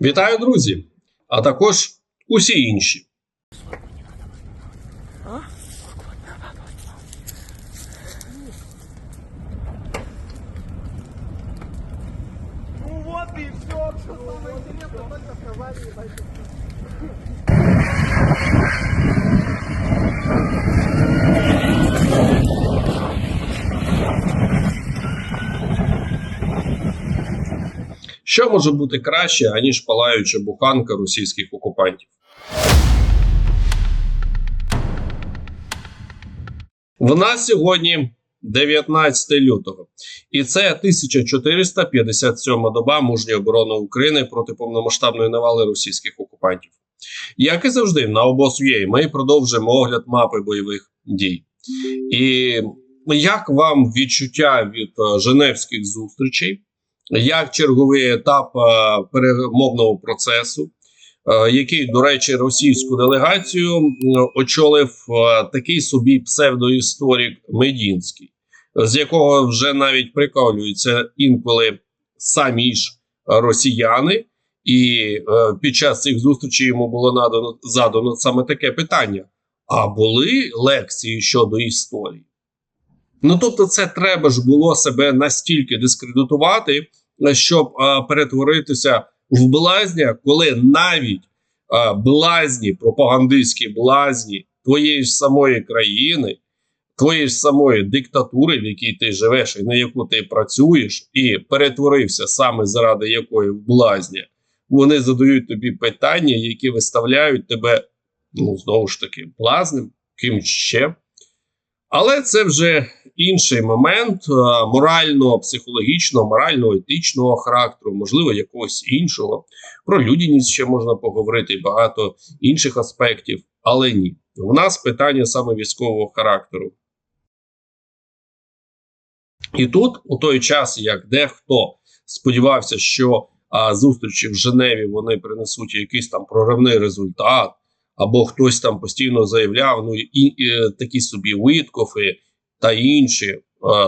Вітаю, друзі! А також усі інші. Ну вот и все, что самое интересное, только сказали, и дальше Що може бути краще, аніж палаюча буханка російських окупантів? В нас сьогодні 19 лютого, і це 1457 доба мужньої оборони України проти повномасштабної навали російських окупантів. Як і завжди, на обосв'є ми продовжуємо огляд мапи бойових дій. І як вам відчуття від е, Женевських зустрічей? Як черговий етап е, перемовного процесу, е, який, до речі, російську делегацію очолив е, такий собі псевдоісторик Медінський, з якого вже навіть приколюються інколи самі ж росіяни, і е, під час цих зустрічей йому було надано задано саме таке питання: а були лекції щодо історії? Ну тобто, це треба ж було себе настільки дискредитувати, е, щоб е, перетворитися в блазня, коли навіть е, блазні, пропагандистські блазні твоєї ж самої країни, твоєї ж самої диктатури, в якій ти живеш і на яку ти працюєш, і перетворився саме заради якої в блазня, вони задають тобі питання, які виставляють тебе, ну знову ж таки, блазним, ким ще. Але це вже інший момент е, морально, психологічного, морально-етичного характеру, можливо, якогось іншого. Про людяність ще можна поговорити і багато інших аспектів, але ні. У нас питання саме військового характеру. І тут, у той час, як дехто сподівався, що а, зустрічі в Женеві вони принесуть якийсь там проривний результат, або хтось там постійно заявляв, ну і, і такі собі Виткофи та інші е,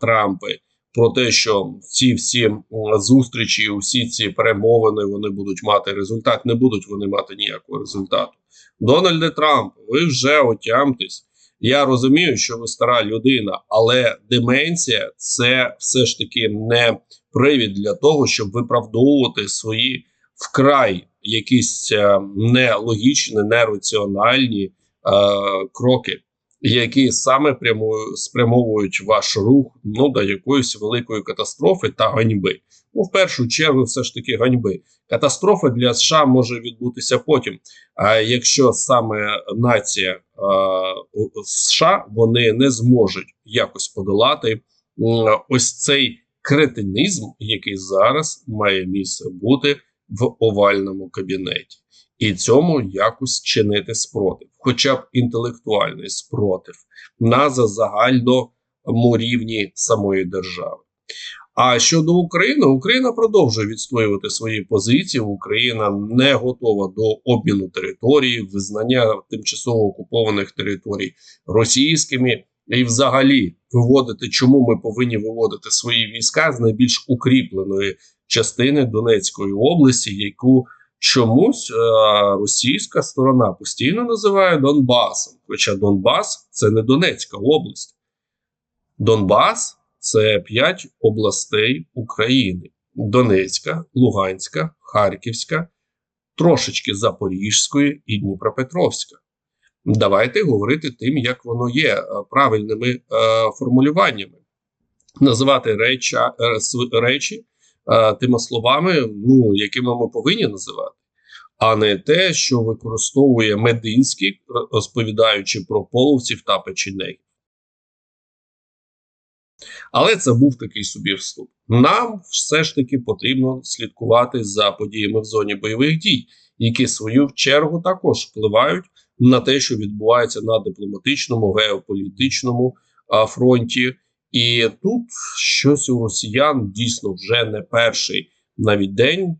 Трампи про те, що ці всі зустрічі, всі ці перемовини вони будуть мати результат. Не будуть вони мати ніякого результату. Дональде Трамп, ви вже отямтесь. Я розумію, що ви стара людина, але деменція це все ж таки не привід для того, щоб виправдовувати свої вкрай якісь е, нелогічні, нераціональні е, кроки, які саме прямою спрямовують ваш рух ну до якоїсь великої катастрофи та ганьби. Ну, в першу чергу, все ж таки ганьби. Катастрофа для США може відбутися потім. А якщо саме нація е, США вони не зможуть якось подолати м, ось цей кретинізм, який зараз має місце бути в овальному кабінеті, і цьому якось чинити спротив, хоча б інтелектуальний спротив на загальному рівні самої держави. А щодо України, Україна продовжує відстоювати свої позиції. Україна не готова до обміну території, визнання тимчасово окупованих територій російськими, і, взагалі, виводити, чому ми повинні виводити свої війська з найбільш укріпленої частини Донецької області, яку чомусь е російська сторона постійно називає Донбасом. Хоча Донбас це не Донецька область. Донбас це п'ять областей України: Донецька, Луганська, Харківська, трошечки Запорізької і Дніпропетровська. Давайте говорити тим, як воно є, е, правильними е, формулюваннями, називати реча, е, речі е, тими словами, ну, якими ми повинні називати, а не те, що використовує Мединський, розповідаючи про половців та печенегів. Але це був такий собі вступ. Нам все ж таки потрібно слідкувати за подіями в зоні бойових дій, які в свою чергу також впливають на те, що відбувається на дипломатичному, геополітичному фронті. І тут щось у росіян дійсно вже не перший навіть день,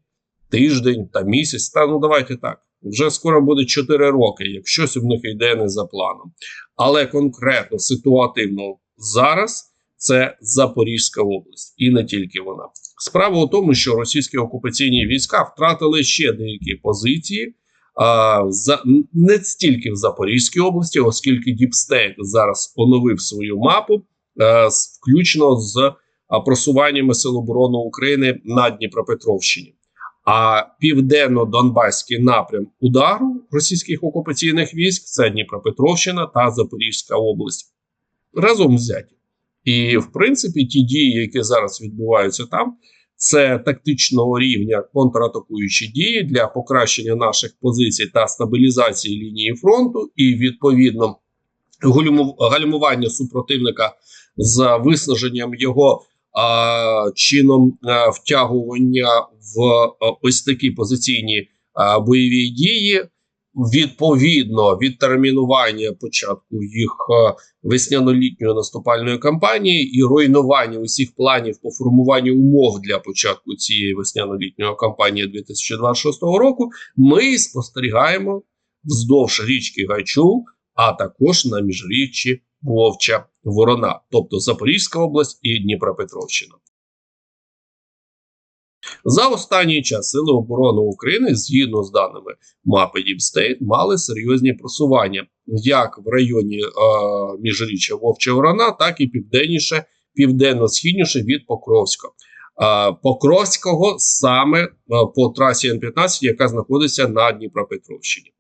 тиждень та місяць. Та ну давайте так. Вже скоро буде 4 роки, як щось у них йде не за планом. Але конкретно ситуативно зараз це Запорізька область, і не тільки вона. Справа у тому, що російські окупаційні війська втратили ще деякі позиції. За не стільки в Запорізькій області, оскільки Діпстейт зараз оновив свою мапу, е, включно з просуваннями Сил оборони України на Дніпропетровщині. А південно-донбаський напрям удару російських окупаційних військ це Дніпропетровщина та Запорізька область разом взяті. І в принципі, ті дії, які зараз відбуваються там, це тактичного рівня контратакуючі дії для покращення наших позицій та стабілізації лінії фронту, і відповідно гальмування супротивника з виснаженням його а, чином а, втягування в а, ось такі позиційні а, бойові дії. Відповідно відтермінування початку їх весняно-літньої наступальної кампанії і руйнування усіх планів по формуванню умов для початку цієї весняно-літньої кампанії 2026 року, ми спостерігаємо вздовж річки Гайчу, а також на міжріччі Вовча Ворона, тобто Запорізька область і Дніпропетровщина. За останній час Сили оборони України, згідно з даними мапи Діпстейт, мали серйозні просування як в районі е, міжріччя Вовча Ворона, так і південніше, південно-східніше від Покровського. Е, Покровського саме е, по трасі Н-15, яка знаходиться на Дніпропетровщині.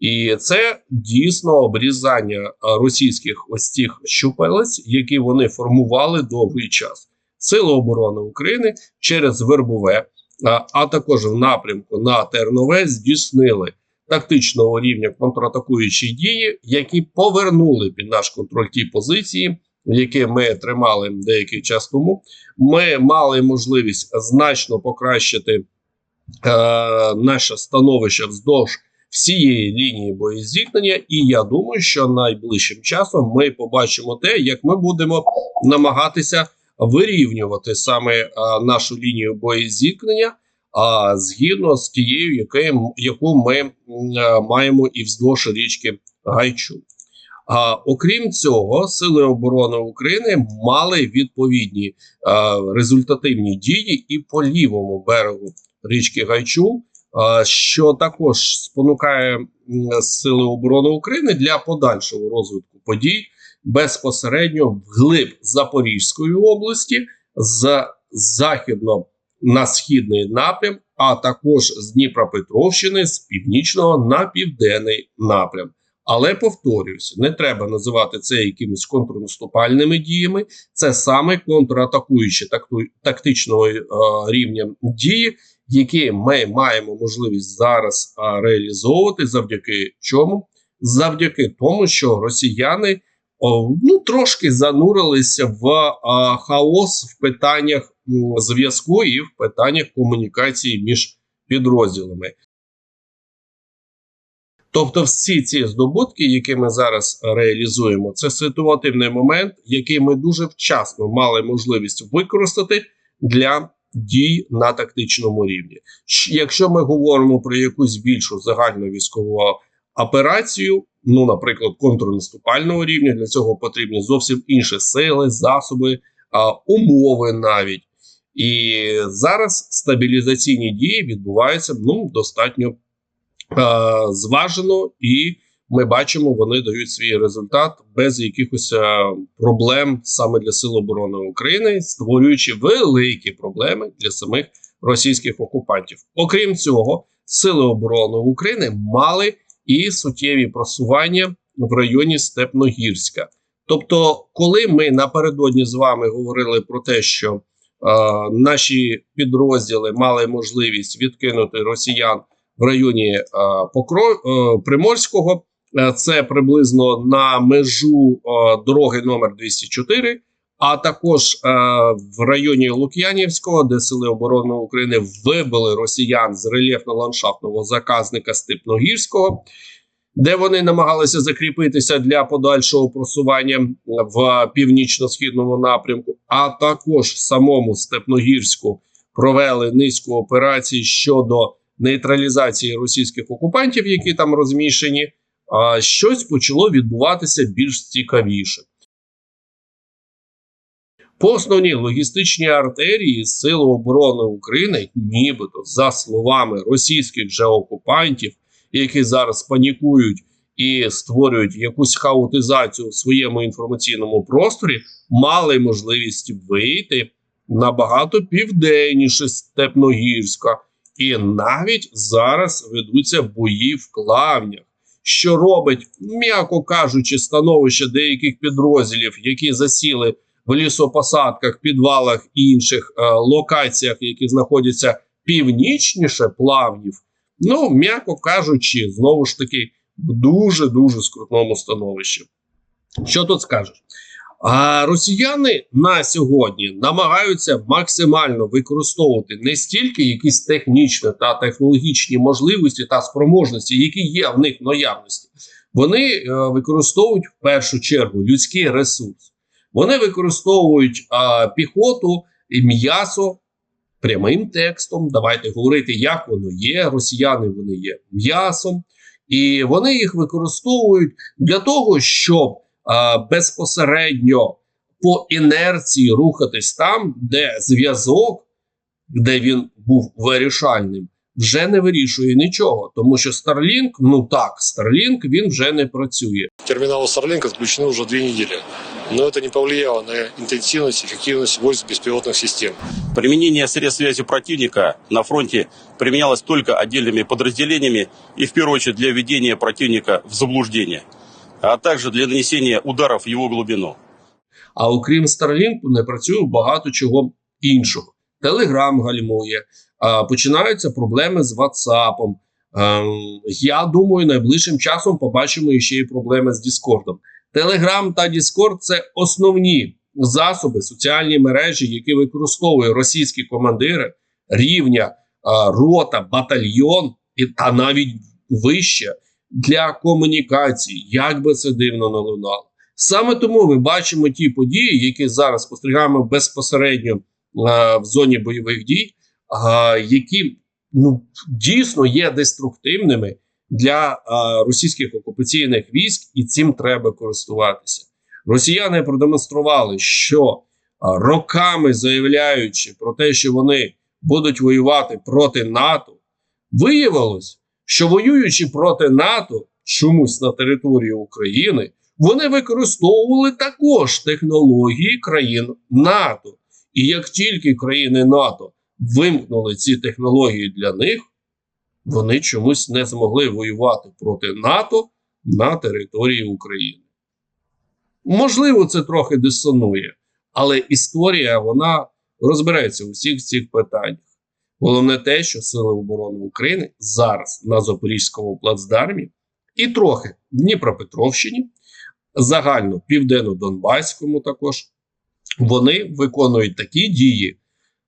І це дійсно обрізання е, російських ось цих щупалець, які вони формували довгий час. Сили оборони України через Вербове, а, а також в напрямку на Тернове здійснили тактичного рівня контратакуючі дії, які повернули під наш контроль ті позиції, які ми тримали деякий час тому. Ми мали можливість значно покращити е, наше становище вздовж всієї лінії боєзіткнення, і я думаю, що найближчим часом ми побачимо те, як ми будемо намагатися вирівнювати саме нашу лінію боєзіткнення, згідно з тією, яку ми маємо і вздовж річки Гайчу. А окрім цього, сили оборони України мали відповідні а, результативні дії і по лівому берегу річки Гайчу, а, що також спонукає сили оборони України для подальшого розвитку подій безпосередньо вглиб Запорізької області з західно на східний напрям, а також з Дніпропетровщини з північного на південний напрям. Але повторююся, не треба називати це якимись контрнаступальними діями. Це саме контратакуючі тактичного е, рівня дії, які ми маємо можливість зараз е, реалізовувати. Завдяки чому? Завдяки тому, що росіяни ну трошки занурилися в хаос в питаннях зв'язку і в питаннях комунікації між підрозділами. Тобто, всі ці здобутки, які ми зараз реалізуємо, це ситуативний момент, який ми дуже вчасно мали можливість використати для дій на тактичному рівні. Якщо ми говоримо про якусь більшу загальну військову операцію, ну, наприклад, контрнаступального рівня, для цього потрібні зовсім інші сили, засоби, умови навіть. І зараз стабілізаційні дії відбуваються ну, достатньо зважено, і ми бачимо, вони дають свій результат без якихось проблем саме для Сил оборони України, створюючи великі проблеми для самих російських окупантів. Окрім цього, Сили оборони України мали і суттєві просування в районі Степногірська. Тобто, коли ми напередодні з вами говорили про те, що е, наші підрозділи мали можливість відкинути росіян в районі е, Покро... е, Приморського, е, це приблизно на межу е, дороги номер 204, а також е, в районі Лук'янівського, де сили оборони України вибили росіян з рельєфно-ландшафтного заказника Степногірського, де вони намагалися закріпитися для подальшого просування в північно-східному напрямку, а також самому Степногірську провели низку операцій щодо нейтралізації російських окупантів, які там розміщені. А щось почало відбуватися більш цікавіше. По основній логістичній артерії Сили оборони України, нібито за словами російських же окупантів, які зараз панікують і створюють якусь хаотизацію в своєму інформаційному просторі, мали можливість вийти набагато південніше Степногірська, і навіть зараз ведуться бої в плавнях, що робить, м'яко кажучи, становище деяких підрозділів, які засіли в лісопосадках, підвалах і інших е, локаціях, які знаходяться північніше плавнів. Ну, м'яко кажучи, знову ж таки, в дуже дуже скрутному становищі. Що тут скажеш? А росіяни на сьогодні намагаються максимально використовувати не стільки якісь технічні та технологічні можливості та спроможності, які є в них в наявності. Вони е, використовують в першу чергу людський ресурс. Вони використовують а, піхоту і м'ясо прямим текстом. Давайте говорити, як воно є. Росіяни вони є м'ясом, і вони їх використовують для того, щоб а, безпосередньо по інерції рухатись там, де зв'язок, де він був вирішальним, вже не вирішує нічого, тому що Starlink, ну так, Starlink, він вже не працює. Терминалы Starlink отключены уже две недели Но это не повлияло на интенсивность и эффективность войск беспилотных систем. Применение средств связи противника на фронте применялось только отдельными подразделениями и в первую очередь для введения противника в заблуждение, а также для нанесения ударов в его глубину. А окрім Starlink, не працює багато чого іншого. Телеграм гальмує, а, починаються проблеми з WhatsApp. Ем, Я думаю, найближчим часом побачимо ще й проблеми з Discord. Telegram та Discord – це основні засоби, соціальні мережі, які використовують російські командири рівня а, рота, батальйон і та навіть вище для комунікації, як би це дивно не лунало. Саме тому ми бачимо ті події, які зараз спостерігаємо безпосередньо е, в зоні бойових дій, е, які ну дійсно є деструктивними для російських окупаційних військ, і цим треба користуватися. Росіяни продемонстрували, що роками заявляючи про те, що вони будуть воювати проти НАТО, виявилось, що воюючи проти НАТО чомусь на території України, вони використовували також технології країн НАТО. І як тільки країни НАТО вимкнули ці технології для них, вони чомусь не змогли воювати проти НАТО на території України. Можливо, це трохи дисонує, але історія вона розбереться у всіх цих питаннях. Головне те, що Сили оборони України зараз на Запорізькому плацдармі і трохи в Дніпропетровщині, загально південно-донбаському також, вони виконують такі дії,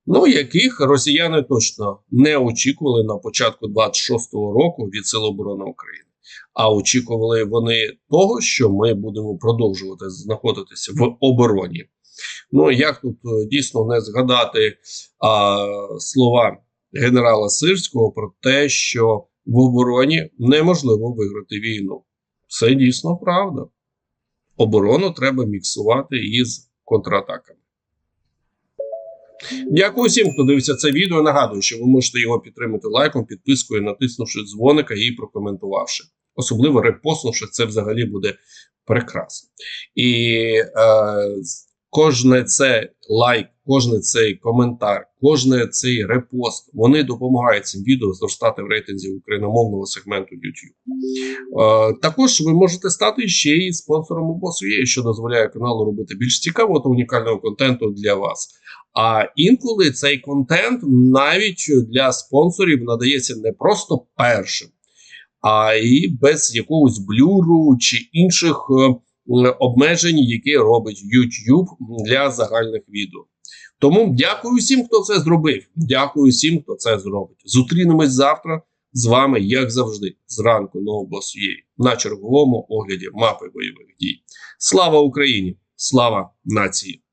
ну яких росіяни точно не очікували на початку 26-го року від Сил оборони України. А очікували вони того, що ми будемо продовжувати знаходитися в обороні. Ну як тут е, дійсно не згадати а, слова генерала Сирського про те, що в обороні неможливо виграти війну. Це дійсно правда. Оборону треба міксувати із контратаками. Дякую всім, хто дивився це відео. Нагадую, що ви можете його підтримати лайком, підпискою, натиснувши дзвоника і прокоментувавши. Особливо репостнувши, це взагалі буде прекрасно. І е, кожне це лайк, кожне цей коментар, кожне цей репост, вони допомагають цим відео зростати в рейтинзі україномовного сегменту YouTube. Е, також ви можете стати ще й спонсором обосує, що дозволяє каналу робити більш цікавого та унікального контенту для вас. А інколи цей контент навіть для спонсорів надається не просто першим, а й без якогось блюру чи інших е, обмежень, які робить YouTube для загальних відео. Тому дякую всім, хто це зробив. Дякую всім, хто це зробить. Зустрінемось завтра з вами, як завжди, зранку на обосує на черговому огляді мапи бойових дій. Слава Україні! Слава нації!